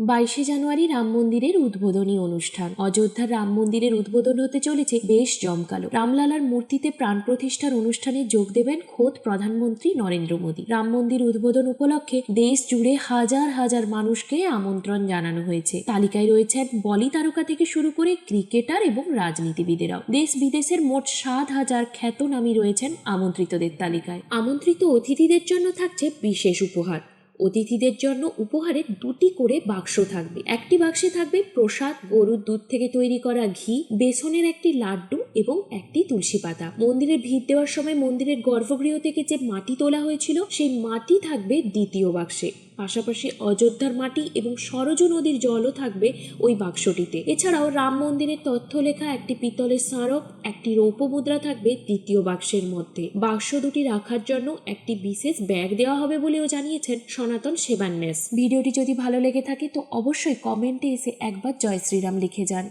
বাইশে জানুয়ারি রাম মন্দিরের উদ্বোধনী অনুষ্ঠান। অযোধ্যার রাম মন্দিরের উদ্বোধন হতে চলেছে বেশ জমকালো। রামলালার মূর্তিতে প্রাণ প্রতিষ্ঠার অনুষ্ঠানে যোগ দেবেন খোদ প্রধানমন্ত্রী নরেন্দ্র মোদী। রাম মন্দির উদ্বোধন উপলক্ষে দেশ জুড়ে হাজার হাজার মানুষকে আমন্ত্রণ জানানো হয়েছে। তালিকায় রয়েছেন বলি তারকা থেকে শুরু করে ক্রিকেটার এবং রাজনীতিবিদেরাও। দেশ বিদেশের মোট সাত হাজার খ্যাতনামী রয়েছেন আমন্ত্রিতদের তালিকায়। আমন্ত্রিত অতিথিদের জন্য থাকছে বিশেষ উপহার। অতিথিদের জন্য উপহারে দুটি করে বাক্স থাকবে। একটি বাক্সে থাকবে প্রসাদ, গরুর দুধ থেকে তৈরি করা ঘি, বেসনের একটি লাড্ডু এবং একটি তুলসী পাতা। মন্দিরে ভিড় দেওয়ার সময় মন্দিরের গর্ভগৃহ থেকে যে মাটি তোলা হয়েছিল, সেই মাটি থাকবে দ্বিতীয় বাক্সে। পাশাপাশি অযোধ্যার মাটি এবং সরজু নদীর জলও থাকবে ওই বাক্সটিতে। এছাড়াও রাম মন্দিরের তথ্য লেখা একটি পিতলের স্মারক, একটি রৌপ্য মুদ্রা থাকবে দ্বিতীয় বাক্সের মধ্যে। বাক্স দুটি রাখার জন্য একটি বিশেষ ব্যাগ দেওয়া হবে বলেও জানিয়েছেন সনাতন সেবান্যাস। ভিডিওটি যদি ভালো লেগে থাকে, তো অবশ্যই কমেন্টে এসে একবার জয় শ্রীরাম লিখে যান।